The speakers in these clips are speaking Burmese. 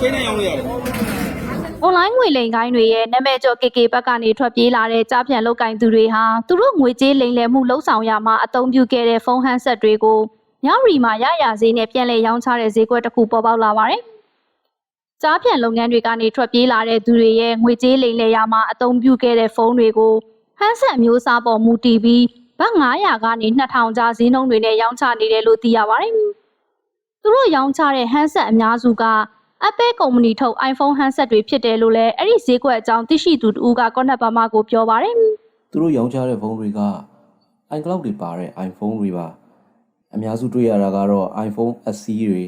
ချိန်နဲ့ရောင်းလို့ရတယ်အွန်လိုင်းငွေလိမ်ကိုင်းတွေရဲ့နာမည်ကျော် KK ဘက်ကနေထွက်ပြေးလာတဲ့ကြားပြန်လောက်ကင်သူတွေဟာသူတို့ငွေကြေးလိမ်လည်မှုလှုပ်ဆောင်ရမှာအသုံးပြုခဲ့တဲ့ဖုန်းဟန်ဆက်တွေကိုညရီမှာရရဈေးနဲ့ပြန်လည်ရောင်းချတဲ့ဈေးကွက်တစ်ခုပေါ်ပေါက်လာပါတယ်။ကြားပြန်လုပ်ငန်းတွေကနေထွက်ပြေးလာတဲ့သူတွေရဲ့ငွေကြေးလိမ်လည်ရမှာအသုံးပြုခဲ့တဲ့ဖုန်းတွေကိုဟန်ဆက်အမျိုးအစားပေါ်မူတည်ပြီးဘတ်900ကနေ2000ကျားဈေးနှုန်းတွေနဲ့ရောင်းချနေတယ်လို့သိရပါတယ်။သူတို့ရောင်းချတဲ့ဟန်ဆက်အများစုက Apple ကုမ္ပဏီထုတ် iPhone handset တွေဖြစ်တယ်လို့လည်းအဲ့ဒီဈေးကွက်အကြောင်းသိရှိသူတူကကော့နက်ပါမကိုပြောပါတယ်သူတို့ရောင်းချတဲ့ဖုန်းတွေက iCloud တွေပါတဲ့ iPhone တွေပါအများစုတွေ့ရတာကတော့ iPhone SE တွေ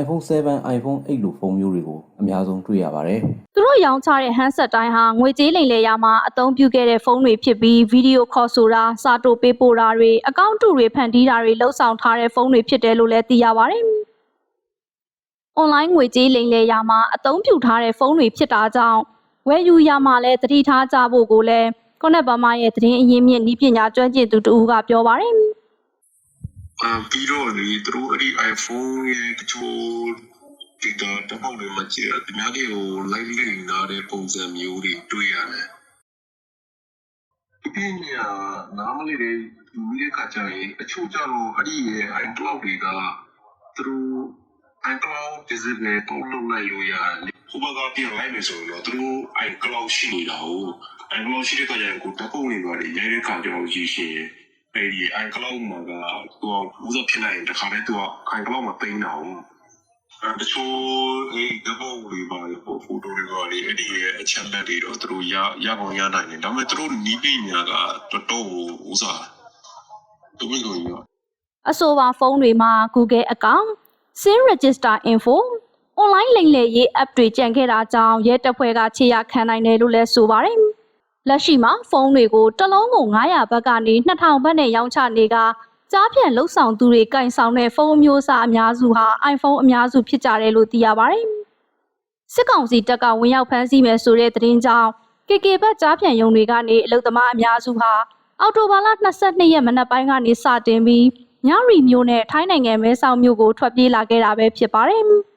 iPhone 7 iPhone 8လို့ဖုန်းမျိုးတွေကိုအများဆုံးတွေ့ရပါတယ်။သူတို့ရောင်းချတဲ့ handset တိုင်းဟာငွေကြေးလိမ်လည်ရမှာအသုံးပြုခဲ့တဲ့ဖုန်းတွေဖြစ်ပြီးဗီဒီယိုခေါ်ဆိုတာစာတိုပေးပို့တာတွေအကောင့်တုတွေဖန်တီးတာတွေလှုပ်ဆောင်ထားတဲ့ဖုန်းတွေဖြစ်တယ်လို့လည်းသိရပါတယ်။ online ငွေကြေးလိမ်လည်ရမှာအသုံးပြုထားတဲ့ဖုန်းတွေဖြစ်တာကြောင့်ဝယ်ယူရမှာလည်းသတိထားကြဖို့ကိုလည်းကော့နက်ပါမရဲ့သတင်းအရင်းမြစ်ဤပညာကျွမ်းကျင်သူတူကပြောပါတယ်အာပြီးတော့လေသူတို့အဲ့ဒီ iPhone ရဲ့တချို့ data တစ်ပေါက်တွေမှာကြည့်ရအများကြီးဟို live လိမ့်လာတဲ့ပုံစံမျိုးတွေတွေ့ရတယ်ဒီပညာနားမလေးတွေဒီမိတဲ့ခါကျရင်အချို့ကျတော့အဲ့ဒီရဲ့ iCloud တွေကသူတို့ iCloud disable ပုံလုပ်လိုက်လို့ရတယ်ဟိုဘက်ကပြင်လိုက်မယ်ဆိုရင်တော့သူတို့ iCloud ရှိနေတာကို iCloud ရှိတဲ့ခါကျရင်ကိုတက်ပုံတွေပါတယ်ရိုက်တဲ့ခါကျတော့ရရှိရင်အဲ့ဒီ iCloud မှာကသူကဥစားဖြစ်လိုက်ရင်တခါတည်းသူက iCloud မှာတင်တာဟုတ်အဲတချို့ဒီဒဘုံတွေပါလေပို့ဖိုတိုတွေပါလေအဲ့ဒီရဲ့အချက်လက်တွေတော့သူတို့ရရကုန်ရနိုင်တယ်ဒါပေမဲ့သူတို့နီးပညာကတော်တော်ဥစားသူမလို့ရအဆိုပါဖုန်းတွေမှာ Google account, SIM register info, online လိမ်လည်ရေး app တွေကြံခဲ့တာကြောင့်ရဲတပ်ဖွဲ့ကခြေရခံနိုင်တယ်လို့လည်းဆိုပါတယ်။လက်ရှိမှာဖုန်းတွေကိုတစ်လုံးကို900ဘတ်ကနေ2000ဘတ်နဲ့ရောင်းချနေကကြားပြန်လှုပ်ဆောင်သူတွေကင်ဆောင်တဲ့ဖုန်းအမျိုးအစားအများစုဟာ iPhone အများစုဖြစ်ကြတယ်လို့သိရပါတယ်။စစ်ကောင်စီတပ်ကဝင်ရောက်ဖမ်းဆီးမယ်ဆိုတဲ့သတင်းကြောင့် KK ဘတ်ကြားပြန်ယုံတွေကနေအလုသမားအများစုဟာအော်တိုဘာလ22ရက်မနက်ပိုင်းကနေစတင်ပြီး ညရီမျိုးနဲ့ထိုင်းနိုင်ငံမဲဆောက်မြို့ကိုထွက်ပြေးလာခဲ့တာပဲဖြစ်ပါတယ်။